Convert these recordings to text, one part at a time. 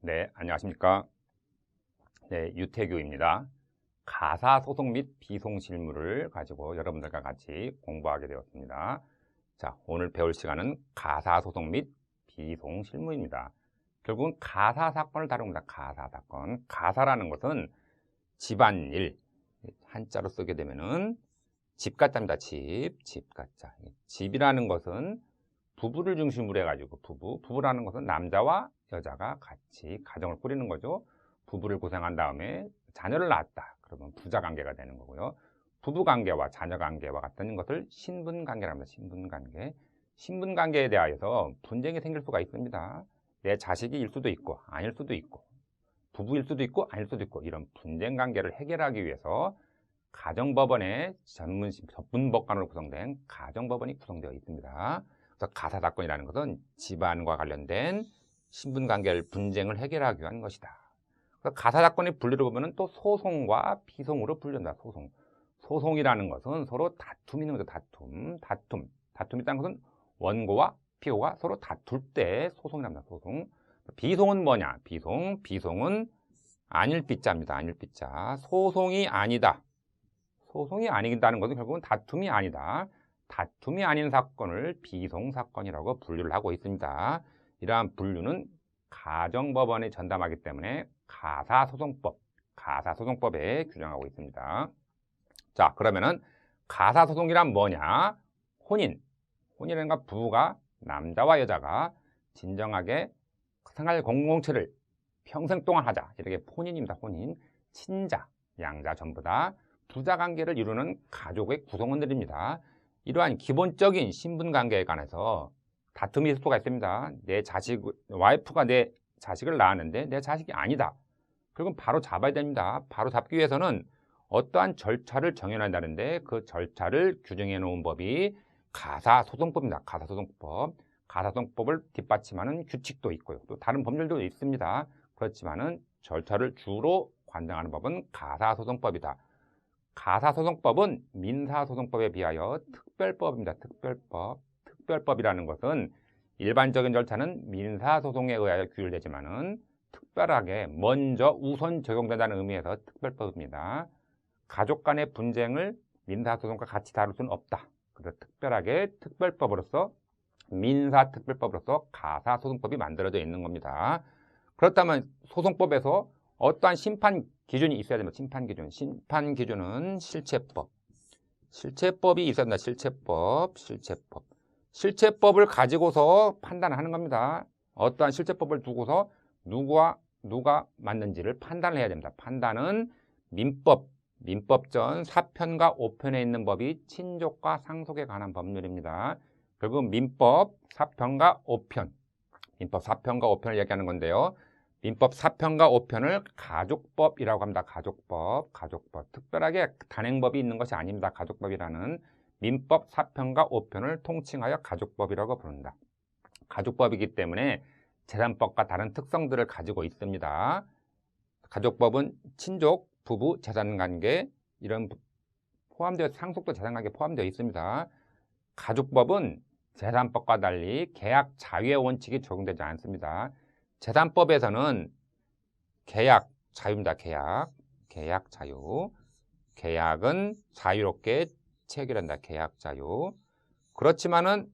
네, 안녕하십니까. 네, 유태규입니다. 가사 소송 및 비송 실무를 가지고 여러분들과 같이 공부하게 되었습니다. 자, 오늘 배울 시간은 가사 소송 및 비송 실무입니다. 결국은 가사 사건을 다룹니다. 가사 사건. 가사라는 것은 집안일. 한자로 쓰게 되면은 집가짜입니다. 집, 집가짜. 집이라는 것은 부부를 중심으로 해가지고 부부, 부부라는 것은 남자와 여자가 같이 가정을 꾸리는 거죠. 부부를 고생한 다음에 자녀를 낳았다. 그러면 부자 관계가 되는 거고요. 부부 관계와 자녀 관계와 같은 것을 신분 관계랍니다. 신분 관계. 신분 관계에 대하여서 분쟁이 생길 수가 있습니다. 내 자식이일 수도 있고 아닐 수도 있고 부부일 수도 있고 아닐 수도 있고 이런 분쟁 관계를 해결하기 위해서 가정법원의 전문 전문법관으로 구성된 가정법원이 구성되어 있습니다. 그래서 가사 사건이라는 것은 집안과 관련된 신분 관계를 분쟁을 해결하기 위한 것이다. 그래서 가사 사건의 분류를 보면은 또 소송과 비송으로 분류한다. 소송. 소송이라는 것은 서로 다툼이 있는 거죠. 다툼. 다툼. 다툼이 있다는 것은 원고와 피고가 서로 다툴 때 소송이랍니다. 소송. 비송은 뭐냐? 비송. 비송은 아닐 삐자입니다. 아닐 삐자. 소송이 아니다. 소송이 아니다는 것은 결국은 다툼이 아니다. 다툼이 아닌 사건을 비송 사건이라고 분류를 하고 있습니다. 이러한 분류는 가정법원에 전담하기 때문에 가사소송법, 가사소송법에 규정하고 있습니다. 자, 그러면은 가사소송이란 뭐냐? 혼인, 혼인이라는 건 부부가 남자와 여자가 진정하게 생활 공동체를 평생 동안 하자. 이렇게 혼인입니다. 혼인. 친자, 양자 전부 다 부자 관계를 이루는 가족의 구성원들입니다. 이러한 기본적인 신분 관계에 관해서 다툼이 있을 수가 있습니다. 내 자식, 와이프가 내 자식을 낳았는데 내 자식이 아니다. 그럼 바로 잡아야 됩니다. 바로 잡기 위해서는 어떠한 절차를 정해낸다는데 그 절차를 규정해 놓은 법이 가사소송법입니다. 가사소송법. 가사소송법을 뒷받침하는 규칙도 있고요. 또 다른 법률도 있습니다. 그렇지만은 절차를 주로 관장하는 법은 가사소송법이다. 가사소송법은 민사소송법에 비하여 특별법입니다. 특별법. 특별법이라는 것은 일반적인 절차는 민사소송에 의하여 규율되지만은 특별하게 먼저 우선 적용된다는 의미에서 특별법입니다. 가족 간의 분쟁을 민사소송과 같이 다룰 수는 없다. 그래서 특별하게 특별법으로서 민사특별법으로서 가사소송법이 만들어져 있는 겁니다. 그렇다면 소송법에서 어떠한 심판 기준이 있어야 됩니다. 심판 기준. 심판 기준은 실체법. 실체법이 있어야 된다. 실체법, 실체법. 실체법을 가지고서 판단하는 겁니다. 어떠한 실체법을 두고서 누구와 누가 맞는지를 판단을 해야 됩니다. 판단은 민법, 민법전 4편과 5편에 있는 법이 친족과 상속에 관한 법률입니다. 결국 민법 4편과 5편, 민법 4편과 5편을 얘기하는 건데요. 민법 4편과 5편을 가족법이라고 합니다. 가족법, 가족법. 특별하게 단행법이 있는 것이 아닙니다. 가족법이라는 민법 4편과 5편을 통칭하여 가족법이라고 부른다. 가족법이기 때문에 재산법과 다른 특성들을 가지고 있습니다. 가족법은 친족, 부부, 재산관계 이런 포함되어 상속도 재산관계 포함되어 있습니다. 가족법은 재산법과 달리 계약 자유의 원칙이 적용되지 않습니다. 재산법에서는 계약 자유입니다. 계약, 계약 자유. 계약은 자유롭게 체결한다. 계약 자유. 그렇지만은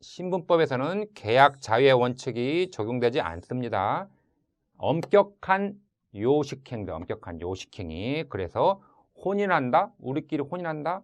신분법에서는 계약 자유의 원칙이 적용되지 않습니다. 엄격한 요식행위, 엄격한 요식행위. 그래서 혼인한다, 우리끼리 혼인한다.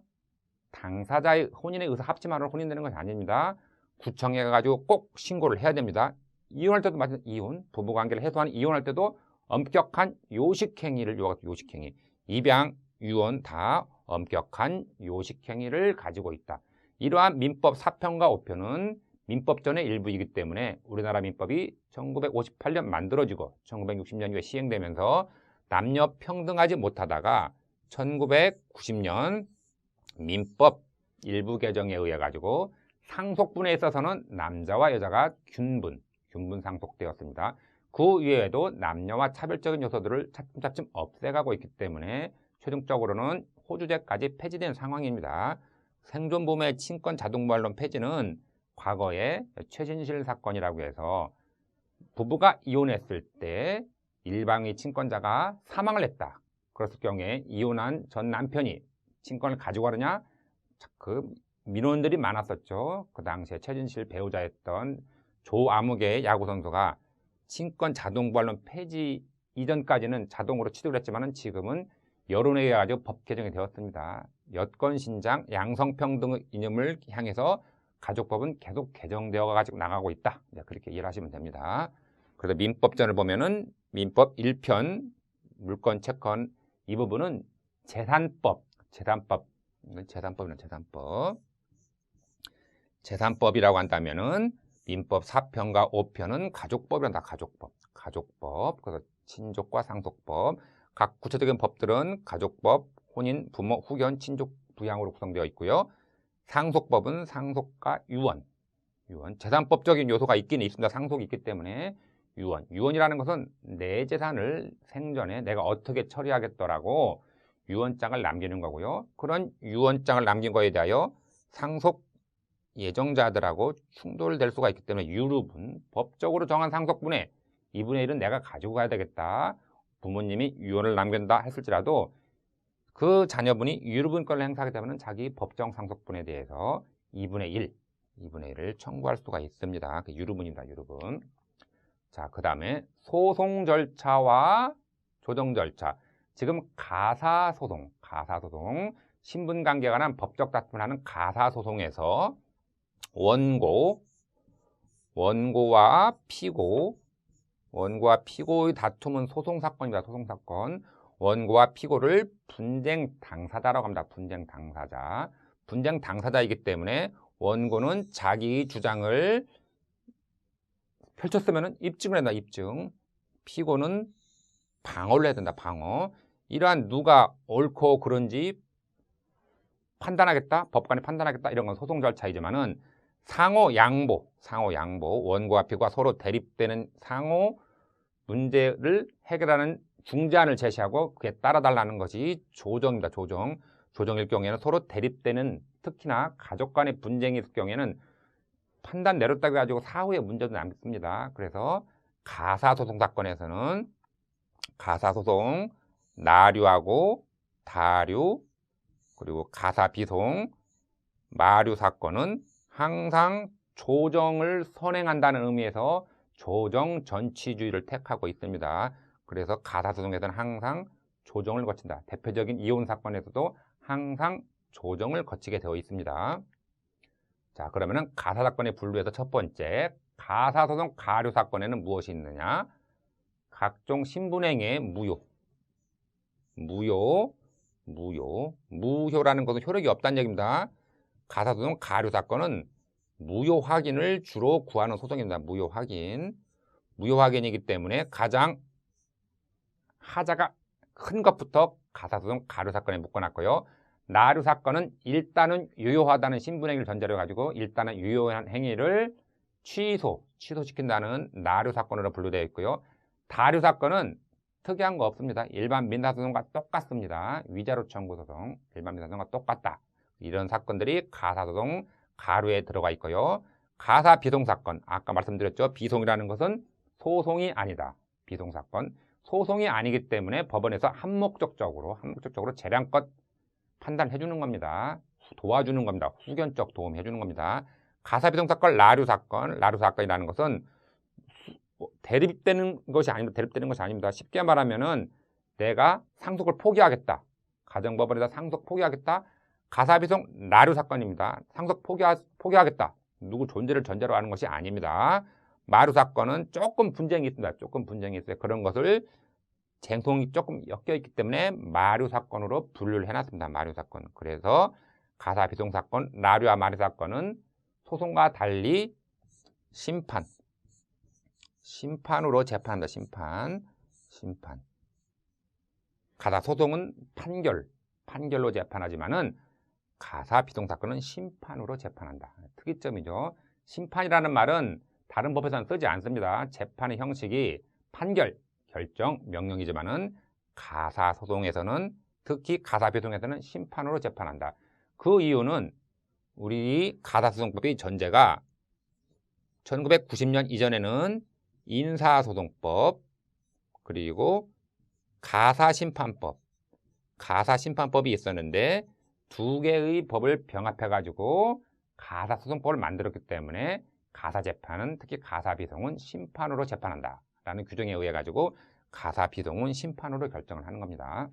당사자의 혼인에 의해서 합치만으로 혼인되는 것이 아닙니다. 구청에 가가지고 꼭 신고를 해야 됩니다. 이혼할 때도 마찬가지 이혼, 부부관계를 해소하는 이혼할 때도 엄격한 요식행위를 요식행위, 입양, 유언 다 엄격한 요식행위를 가지고 있다. 이러한 민법 4편과 5편은 민법전의 일부이기 때문에 우리나라 민법이 1958년 만들어지고 1960년 이후에 시행되면서 남녀 평등하지 못하다가 1990년 민법 일부 개정에 의해 가지고 상속분에 있어서는 남자와 여자가 균분, 균분 상속되었습니다. 그 이외에도 남녀와 차별적인 요소들을 차츰차츰 없애가고 있기 때문에 최종적으로는 호주제까지 폐지된 상황입니다. 생존범의 친권 자동부활론 폐지는 과거에 최진실 사건이라고 해서 부부가 이혼했을 때 일방의 친권자가 사망을 했다. 그랬을 경우에 이혼한 전 남편이 친권을 가지고 가느냐? 그 민원들이 많았었죠. 그 당시에 최진실 배우자였던 조아무개 야구 선수가 친권 자동부활론 폐지 이전까지는 자동으로 취득을 했지만은 지금은 여론에 의해 가지고 법 개정이 되었습니다. 여권 신장 양성평등 이념을 향해서 가족법은 계속 개정되어 가지고 나가고 있다. 그렇게 이해를 하시면 됩니다. 그래서 민법전을 보면은 민법 1편 물권 채권 이 부분은 재산법, 재산법, 재산법이나 재산법. 재산법이라고 한다면은 민법 4편과 5편은 가족법이란다. 가족법. 가족법. 그래서 친족과 상속법. 각 구체적인 법들은 가족법, 혼인, 부모, 후견, 친족, 부양으로 구성되어 있고요. 상속법은 상속과 유언. 유언. 재산법적인 요소가 있기는 있습니다. 상속이 있기 때문에 유언. 유언이라는 것은 내 재산을 생전에 내가 어떻게 처리하겠더라고 유언장을 남기는 거고요. 그런 유언장을 남긴 거에 대하여 상속 예정자들하고 충돌될 수가 있기 때문에 유류분, 법적으로 정한 상속분의 2분의 1은 내가 가지고 가야 되겠다. 부모님이 유언을 남긴다 했을지라도 그 자녀분이 유류분권을 행사하게 되면 자기 법정 상속분에 대해서 2분의 1, 2분의 1을 청구할 수가 있습니다. 그 유류분입니다. 유류분. 자, 그 다음에 소송 절차와 조정 절차. 지금 가사소송, 가사소송, 신분관계에 관한 법적 다툼을 하는 가사소송에서 원고, 원고와 피고, 원고와 피고의 다툼은 소송사건입니다. 소송사건. 원고와 피고를 분쟁 당사자라고 합니다. 분쟁 당사자. 분쟁 당사자이기 때문에 원고는 자기 주장을 펼쳤으면 입증을 한다. 입증. 피고는 방어를 해야 된다. 방어. 이러한 누가 옳고 그른지 판단하겠다. 법관이 판단하겠다. 이런 건 소송 절차이지만은 상호 양보, 상호 양보, 원고와 피고가 서로 대립되는 상호 문제를 해결하는 중재안을 제시하고 그에 따라달라는 것이 조정입니다. 조정. 조정일 경우에는 서로 대립되는 특히나 가족 간의 있을 경우에는 판단 내렸다고 가지고 사후에 문제도 남습니다. 그래서 가사소송 사건에서는 가사소송, 나류하고 다류, 그리고 가사비송, 마류 사건은 항상 조정을 선행한다는 의미에서 조정 전치주의를 택하고 있습니다. 그래서 가사소송에서는 항상 조정을 거친다. 대표적인 이혼 사건에서도 항상 조정을 거치게 되어 있습니다. 자, 그러면은 가사 사건의 분류에서 첫 번째, 가사 소송 가류 사건에는 무엇이 있느냐? 각종 신분행위의 무효, 무효, 무효, 무효라는 것은 효력이 없다는 얘기입니다. 가사 소송 가류 사건은 무효 확인을 주로 구하는 소송입니다. 무효 확인. 무효 확인이기 때문에 가장 하자가 큰 것부터 가사소송 가류 사건에 묶어놨고요. 나류 사건은 일단은 유효하다는 신분행위를 전제로 가지고 일단은 유효한 행위를 취소, 취소시킨다는 나류 사건으로 분류되어 있고요. 다류 사건은 특이한 거 없습니다. 일반 민사소송과 똑같습니다. 위자료 청구 소송, 일반 민사소송과 똑같다. 이런 사건들이 가사소송 가루에 들어가 있고요. 가사 비송 사건, 아까 말씀드렸죠. 비송이라는 것은 소송이 아니다. 비송 사건. 소송이 아니기 때문에 법원에서 한목적적으로, 한목적적으로 재량껏 판단해 주는 겁니다. 도와주는 겁니다. 후견적 도움해 주는 겁니다. 가사 비송 사건, 라류 사건, 라류 사건이라는 것은 뭐 대립되는 것이 아닙니다. 대립되는 것이 아닙니다. 쉽게 말하면은 내가 상속을 포기하겠다. 가정법원에서 상속 포기하겠다. 가사비송 나류 사건입니다. 상속 포기하, 포기하겠다. 누구 존재를 전제로 하는 것이 아닙니다. 마루 사건은 조금 분쟁이 있습니다. 조금 분쟁이 있어요. 그런 것을 쟁송이 조금 엮여 있기 때문에 마류 사건으로 분류를 해놨습니다. 마류 사건. 그래서 가사 비송 사건, 나류와 마류 사건은 소송과 달리 심판, 심판으로 재판한다. 심판, 심판. 가사 소송은 판결, 판결로 재판하지만은 가사 비송 사건은 심판으로 재판한다. 특이점이죠. 심판이라는 말은 다른 법에서는 쓰지 않습니다. 재판의 형식이 판결, 결정, 명령이지만은 가사 소송에서는 특히 가사 비송에서는 심판으로 재판한다. 그 이유는 우리 가사소송법의 전제가 1990년 이전에는 인사소송법 그리고 가사심판법 가사심판법이 있었는데 두 개의 법을 병합해 가지고 가사소송법을 만들었기 때문에 가사 재판은 특히 가사 비송은 심판으로 재판한다 라는 규정에 의해 가지고 가사 비송은 심판으로 결정을 하는 겁니다